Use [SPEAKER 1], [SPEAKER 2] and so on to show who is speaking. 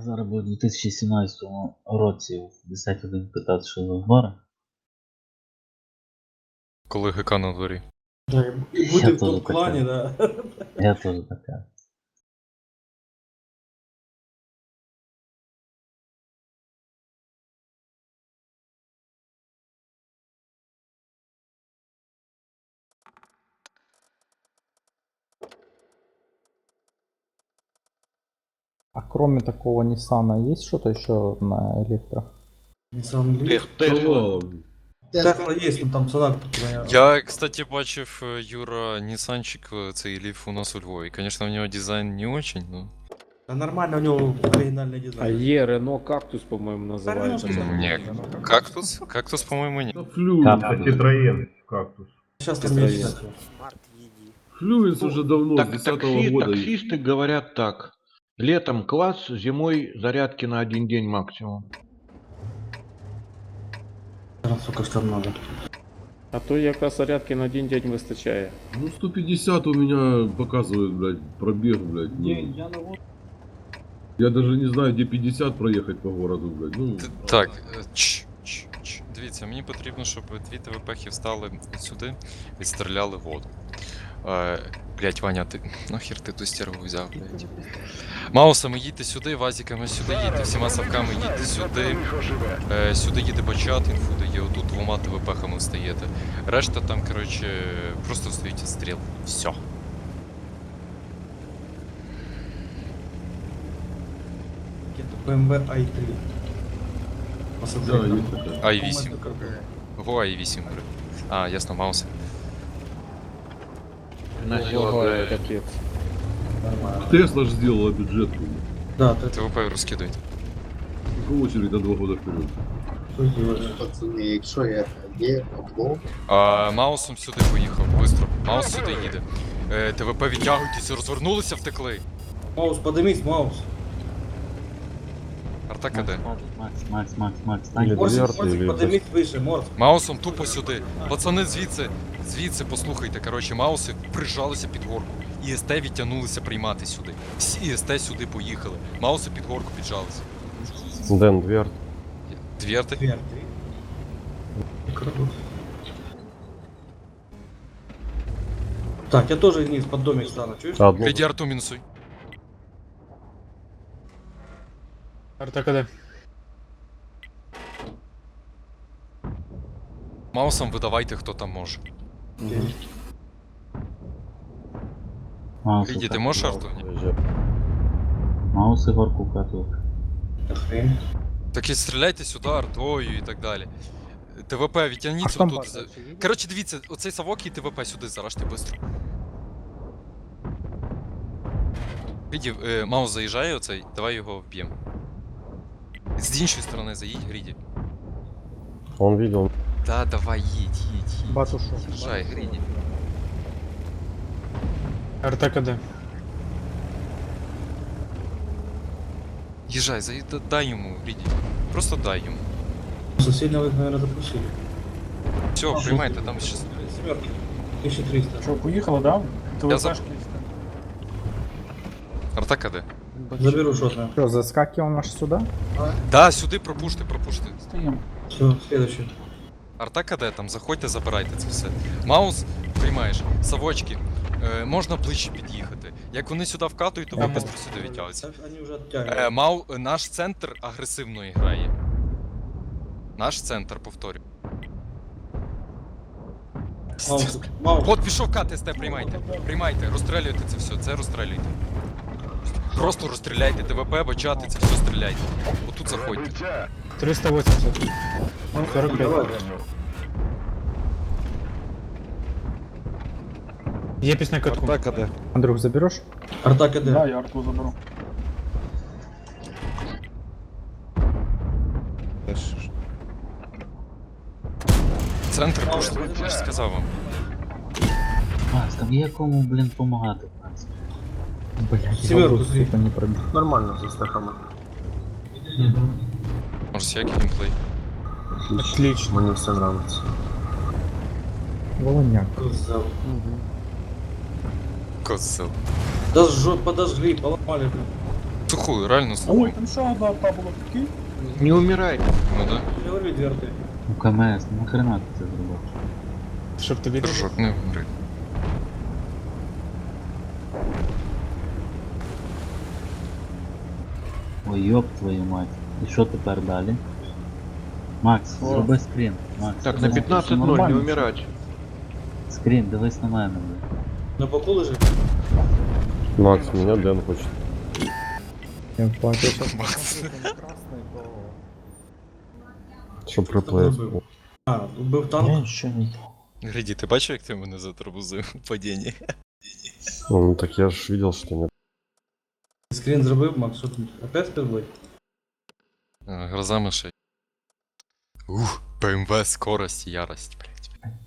[SPEAKER 1] Зараз буде в 2017 році в 10 годин питати, що за гора.
[SPEAKER 2] Коли ГК на дворі.
[SPEAKER 3] Так, буде
[SPEAKER 1] Я
[SPEAKER 3] в
[SPEAKER 1] тому
[SPEAKER 3] том клане, да.
[SPEAKER 1] Я теж така.
[SPEAKER 4] А кроме такого Ниссана есть что-то еще на электро?
[SPEAKER 3] Nissan Leaf.
[SPEAKER 5] Тех, Тесла.
[SPEAKER 3] Тесла есть, но там цена такая.
[SPEAKER 2] Я, кстати, бачив е, Юра Нісанчик, е, цей ліф у нас у Львові. Конечно, у нього дизайн не очень, но.
[SPEAKER 3] Да нормально, у него оригинальный
[SPEAKER 5] А
[SPEAKER 3] дизайн.
[SPEAKER 5] є Рено Кактус, по-моєму, називається.
[SPEAKER 3] Рено
[SPEAKER 2] М, Ні, кактус? Кактус, по-моєму, ні.
[SPEAKER 6] Да Флюенс,
[SPEAKER 1] Кактус.
[SPEAKER 6] а Citroёn кактус.
[SPEAKER 3] Сейчас там
[SPEAKER 5] Citroёn.
[SPEAKER 3] есть.
[SPEAKER 6] Флюенс уже давно, с
[SPEAKER 7] Так,
[SPEAKER 6] 10
[SPEAKER 7] такси,
[SPEAKER 6] года.
[SPEAKER 7] таксисты говорят так. Летом класс, зимой зарядки на один день максимум.
[SPEAKER 3] Сука, что там надо.
[SPEAKER 5] А то якраз зарядки на один день вистачає.
[SPEAKER 6] Ну 150 у меня показывает, блядь, пробег, блядь. Ну,
[SPEAKER 3] я на
[SPEAKER 6] я даже не знаю, где 50 проехать по городу, блядь. Ну,
[SPEAKER 2] Т- Так, е, ч, ч, ч. Дивіться, мені потрібно, щоб дві ТВПхи встали сюди, відстріляли воду. Е, блять, Ваня, ти нахер ти ту стергу взяв, блять. Маусами їдьте сюди, вазіками сюди їдьте, всіма савками їдьте сюди. Е, сюди їде бачат, інфу дає, отут двома ТВПхами встаєте. Решта там, коротше, просто встають стріл. Все.
[SPEAKER 3] Это BMW i3. Посмотри.
[SPEAKER 6] да,
[SPEAKER 3] там.
[SPEAKER 6] есть такая.
[SPEAKER 2] Ай
[SPEAKER 7] На
[SPEAKER 5] Ого, капець.
[SPEAKER 3] Нормально.
[SPEAKER 6] Тесла же сделала бюджетку.
[SPEAKER 3] Да, ты
[SPEAKER 2] ТВП розкидують.
[SPEAKER 6] Только очередь на два года вперед.
[SPEAKER 8] Пацани, якщо я є
[SPEAKER 2] А, Маусом сюди поїхав, быстро. Маус сюди їде. Е, ТВП відтягуйтесь, розвернулися, втекли.
[SPEAKER 3] Маус, поднимись, Маус.
[SPEAKER 2] Артака де?
[SPEAKER 1] Макс, Макс, Макс, Макс, Макс, стань.
[SPEAKER 3] Морсик, Морсик, поднимись выше, Морс.
[SPEAKER 2] Маусом тупо сюди. Пацани звідси, звідси, послухайте, коротше, мауси прижалися під горку. ІСТ відтягнулися приймати сюди. Всі ІСТ сюди поїхали. Мауси під горку піджалися. Двірти.
[SPEAKER 3] Дверь. Круто. Так, я тоже вниз под домик стану, чуешь?
[SPEAKER 9] Одну.
[SPEAKER 2] Піді арту мінусуй.
[SPEAKER 5] Артакаде.
[SPEAKER 2] Маусом видавайте, хто там може. Піді, ти можеш арту? Ні?
[SPEAKER 1] Мауси горку каток.
[SPEAKER 2] Так і стріляйте сюди артою і так далі. ТВП
[SPEAKER 4] там
[SPEAKER 2] тут. за- Коротше, дивіться, оцей совок і ТВП сюди заражте швидко. Гріді, е, Маус заїжджає оцей, давай його вб'ємо. З іншої сторони заїдь, Гріді.
[SPEAKER 9] Он видел.
[SPEAKER 2] Да, давай, їдь, їдь, їдь.
[SPEAKER 4] Батушок.
[SPEAKER 2] Їжджай, Гріді.
[SPEAKER 5] Артакаде.
[SPEAKER 2] Їжджай, заїдь, да- дай йому, Гріді. Просто дай йому.
[SPEAKER 3] Сильно вы, наверное, запустили.
[SPEAKER 2] Все, приймайте, там щас.
[SPEAKER 3] Семерки. 1300.
[SPEAKER 10] Що, поїхали, да?
[SPEAKER 2] Я за- Артака де?
[SPEAKER 3] Заберу шотно.
[SPEAKER 4] Что, заскакиваем аж сюда?
[SPEAKER 2] Да, сюди пропушти, пропушти.
[SPEAKER 10] Стоїмо.
[SPEAKER 3] Все, следующий.
[SPEAKER 2] Арта де там, заходьте, забирайте це все. Маус приймаєш, савочки. Е, можна ближче під'їхати. Як вони сюди вкатують, то ви просто сюди відтягуються.
[SPEAKER 3] Они уже
[SPEAKER 2] Е, мау, наш центр агресивно грає. Наш центр, повторю.
[SPEAKER 3] Маус, Маус.
[SPEAKER 2] От пішов кат СТ, приймайте. Приймайте, розстрілюйте це все, це розстрілюйте. Просто розстріляйте ТВП, бачати, це все стріляйте. Отут заходьте.
[SPEAKER 5] 380. 45.
[SPEAKER 3] Давай.
[SPEAKER 5] Є пісня катку.
[SPEAKER 4] Андрюх, заберешь?
[SPEAKER 3] Арта КД.
[SPEAKER 10] Да, я арту заберу.
[SPEAKER 2] Центр пушти, я ж сказав вам.
[SPEAKER 1] Макс, там є кому, блін, помагати.
[SPEAKER 4] Блять,
[SPEAKER 3] Семерку
[SPEAKER 4] я
[SPEAKER 3] зри.
[SPEAKER 4] сука не пробил.
[SPEAKER 8] нормально за стахами.
[SPEAKER 2] Може, всякий геймплей.
[SPEAKER 5] Отлично.
[SPEAKER 8] Мені все нравится.
[SPEAKER 4] Волоняк.
[SPEAKER 3] Козел.
[SPEAKER 2] Козел.
[SPEAKER 3] Да сжё- подожгли, поломали. блин.
[SPEAKER 2] Ту хуй, реально
[SPEAKER 4] Ой,
[SPEAKER 2] слухай.
[SPEAKER 4] там ще одна та була такий.
[SPEAKER 7] Не умирайте.
[SPEAKER 2] Ну да.
[SPEAKER 3] Не відверти.
[SPEAKER 1] Ну КМС, ну нахрена ти це зробив?
[SPEAKER 4] Щоб тобі
[SPEAKER 2] Дружок, не говори.
[SPEAKER 1] Ой, йоп твою мать. І що тепер далі? Макс,
[SPEAKER 4] О.
[SPEAKER 1] зроби скрін. Макс,
[SPEAKER 7] Так, на
[SPEAKER 1] ну,
[SPEAKER 7] 15-0 не
[SPEAKER 4] нормально.
[SPEAKER 7] умирать.
[SPEAKER 1] Скрін, дивись на мене. блядь.
[SPEAKER 3] На боку лежить.
[SPEAKER 9] Макс, меня Дэн хочет.
[SPEAKER 4] Я я щас
[SPEAKER 2] Макс.
[SPEAKER 9] Чтоб реплей.
[SPEAKER 3] зробив? А, убив
[SPEAKER 4] Ні,
[SPEAKER 3] танк.
[SPEAKER 4] ще не.
[SPEAKER 2] Греді, ти бачив, як ти мене затормозив у падінні?
[SPEAKER 9] Ну так я ж видел, что нет.
[SPEAKER 3] Скрін зробив, Макс, що тут? Опять спідбой?
[SPEAKER 2] Е, Гроза мишей. Ух, БМВ, скорость, ярость.